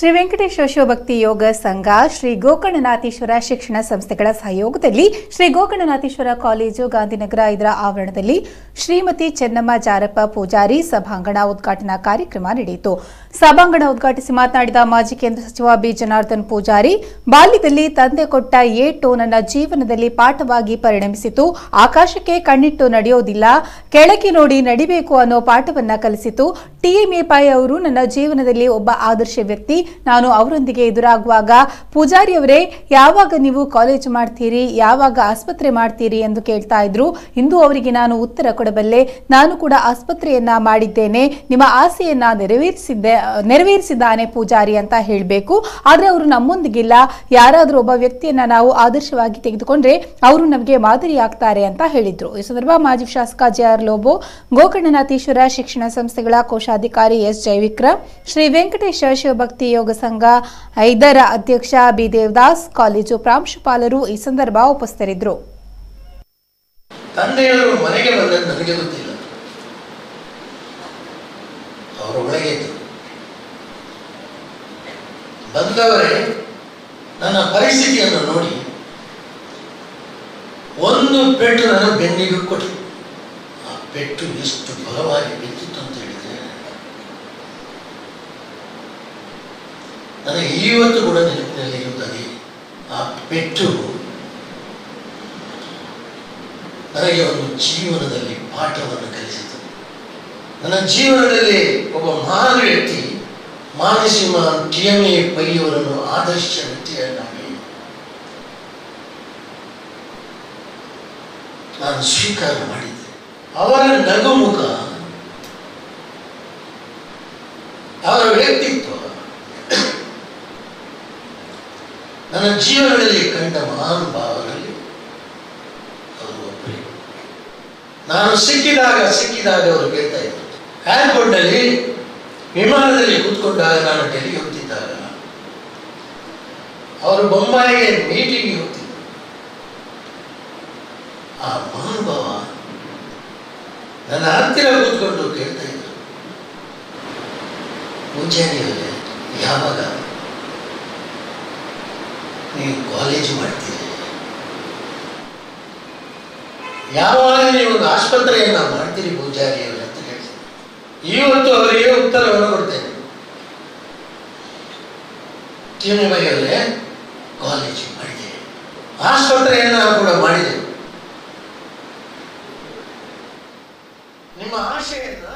ಶ್ರೀ ವೆಂಕಟೇಶ್ ಶಿವಭಕ್ತಿ ಯೋಗ ಸಂಘ, ಶ್ರೀ ಗೋಕರ್ಣನಾಥೀಶ್ವರ ಶಿಕ್ಷಣ ಸಂಸ್ಥೆಗಳ ಸಹಯೋಗದಲ್ಲಿ ಶ್ರೀ ಗೋಕರ್ಣನಾಥೀಶ್ವರ ಕಾಲೇಜು ಗಾಂಧಿನಗರ ಇದರ ಆವರಣದಲ್ಲಿ ಶ್ರೀಮತಿ ಚೆನ್ನಮ್ಮ ಜಾರಪ್ಪ ಪೂಜಾರಿ ಸಭಾಂಗಣ ಉದ್ಘಾಟನಾ ಕಾರ್ಯಕ್ರಮ ನಡೆಯಿತು. ಸಭಾಂಗಣ ಉದ್ಘಾಟಿಸಿ ಮಾತನಾಡಿದ ಮಾಜಿ ಕೇಂದ್ರ ಸಚಿವ ಬಿ. ಜನಾರ್ದನ್ ಪೂಜಾರಿ, ಬಾಲ್ಯದಲ್ಲಿ ತಂದೆ ಕೊಟ್ಟ ಏಟು ನನ್ನ ಜೀವನದಲ್ಲಿ ಪಾಠವಾಗಿ ಪರಿಣಮಿಸಿತು. ಆಕಾಶಕ್ಕೆ ಕಣ್ಣಿಟ್ಟು ನಡೆಯೋದಿಲ್ಲ, ಕೆಳಗೆ ನೋಡಿ ನಡಿಬೇಕು ಅನ್ನೋ ಪಾಠವನ್ನ ಕಲಿಸಿತು. ಟಿಎಂಎ ಮೇಪಾಯಿ ಅವರು ನನ್ನ ಜೀವನದಲ್ಲಿ ಒಬ್ಬ ಆದರ್ಶ ವ್ಯಕ್ತಿ ನಾನು ಅವರೊಂದಿಗೆ ಎದುರಾಗುವಾಗ ಪೂಜಾರಿ ಅವರೇ ಯಾವಾಗ ನೀವು ಕಾಲೇಜ್ ಮಾಡ್ತೀರಿ, ಯಾವಾಗ ಆಸ್ಪತ್ರೆ ಮಾಡ್ತೀರಿ ಎಂದು ಕೇಳ್ತಾ ಇದ್ರು. ಇಂದು ಅವರಿಗೆ ನಾನು ಉತ್ತರ ಕೊಡಬಲ್ಲೆ, ನಾನು ಕೂಡ ಆಸ್ಪತ್ರೆಯನ್ನ ಮಾಡಿದ್ದೇನೆ, ನಿಮ್ಮ ಆಸೆಯನ್ನ ನೆರವೇರಿಸಿದ್ದೆ, ನೆರವೇರಿಸಿದ್ದಾನೆ ಪೂಜಾರಿ ಅಂತ ಹೇಳಬೇಕು. ಆದರೆ ಅವರು ನಮ್ಮೊಂದಿಗಿಲ್ಲ. ಯಾರಾದರೂ ಒಬ್ಬ ವ್ಯಕ್ತಿಯನ್ನ ನಾವು ಆದರ್ಶವಾಗಿ ತೆಗೆದುಕೊಂಡ್ರೆ ಅವರು ನಮಗೆ ಮಾದರಿ ಆಗ್ತಾರೆ ಅಂತ ಹೇಳಿದ್ರು. ಈ ಸಂದರ್ಭ ಮಾಜಿ ಶಾಸಕ ಜೆ ಆರ್ ಲೋಬೋ, ಗೋಕರ್ಣನಾಥೀಶ್ವರ ಶಿಕ್ಷಣ ಸಂಸ್ಥೆಗಳ ಕೋಶಾಧಿಕಾರಿ ಎಸ್. ಜೈವಿಕ್ರ ಶ್ರೀ ವೆಂಕಟೇಶ ಶಿವಭಕ್ತಿ ಯೋಗ ಸಂಘ ಐದರ ಅಧ್ಯಕ್ಷ ಬಿ ದೇವದಾಸ್ ಕಾಲೇಜು ಪ್ರಾಂಶುಪಾಲರು ಈ ಸಂದರ್ಭ ಉಪಸ್ಥಿತರಿದ್ದರು. ತಂದೆಯವರು ಮನೆಗೆ ಬಂದದ್ದು ನನಗೆ ಗೊತ್ತಿಲ್ಲ. ಅವರ ಒಳಗೆ ಬಂದವರೇ ನನ್ನ ಪರಿಸ್ಥಿತಿಯನ್ನು ನೋಡಿ ಒಂದು ಪೆಟ್ಟು ನನ್ನ ಬೆನ್ನಿಗೆ ಕೊಟ್ಟರು. ಆ ಪೆಟ್ಟು ಎಷ್ಟು ಬಲವಾಗಿ ಬಿದ್ದಿತ್ತು ಅಂತ ಹೇಳಿದ್ರೆ ನನಗೆ ಇವತ್ತು ಕೂಡ ನೆನಪಿನಲ್ಲಿ ಇರುತ್ತದೆ. ಆ ಪೆಟ್ಟು ನನಗೆ ಒಂದು ಜೀವನದಲ್ಲಿ ಪಾಠವನ್ನು ಕಲಿಸಿತು. ನನ್ನ ಜೀವನದಲ್ಲಿ ಒಬ್ಬ ಮಹಾನ್ ವ್ಯಕ್ತಿ ಮಾನಸಿಂಹ ಟಿ ಎಂ ಎ ಪೈಯವರನ್ನು ಆದರ್ಶ ವ್ಯಕ್ತಿಯನ್ನಾಗಿ ನಾನು ಸ್ವೀಕಾರ ಮಾಡಿದ್ದೆ. ಅವರ ನಗುಮುಖ ಅವರ ವ್ಯಕ್ತಿತ್ವ ನನ್ನ ಜೀವನದಲ್ಲಿ ಕಂಡ ಮಹಾನ್ ಭಾವರಲ್ಲಿ ಅವರು ಒಬ್ಬರೇ ನಾನು ಸಿಕ್ಕಿದಾಗ ಸಿಕ್ಕಿದಾಗ ಅವರು ಕೇಳ್ತಾ ಇದ್ರು. ಏರ್ಪೋರ್ಟ್ನಲ್ಲಿ ವಿಮಾನದಲ್ಲಿ ಕೂತ್ಕೊಂಡಾಗ ನಾನು ಡೆಲ್ಲಿ ಹೋಗ್ತಿದ್ದಾಗ ಅವರು ಬೊಂಬಾಯಿಗೆ ಮೀಟಿಂಗ್ ಹೋಗ್ತಿದ್ರು. ಆ ಮಹಾನುಭಾವ ನನ್ನ ಹತ್ತಿರ ಕೂತ್ಕೊಂಡು ಕೇಳ್ತಾ ಇದ್ರು. ಮುಂಚೆ ಯಾವಾಗ? ನೀವು ಕಾಲೇಜು ಮಾಡ್ತೀರಿ? ಯಾವಾಗ ನೀವು ಒಂದು ಆಸ್ಪತ್ರೆಯನ್ನು ಮಾಡ್ತೀರಿ ಪೂಜಾರಿಯವರು ಅಂತ ಹೇಳ್ತಾರೆ ಇವತ್ತು ಅವರಿಗೆ ಉತ್ತರವನ್ನು ಕೊಡ್ತೇನೆ ಚಿನ್ನಮಯಲ್ಲೇ ಕಾಲೇಜು ಮಾಡಿದೆ. ಆಸ್ಪತ್ರೆಯನ್ನು ಕೂಡ ಮಾಡಿದೆ. ನಿಮ್ಮ ಆಶೆಯನ್ನು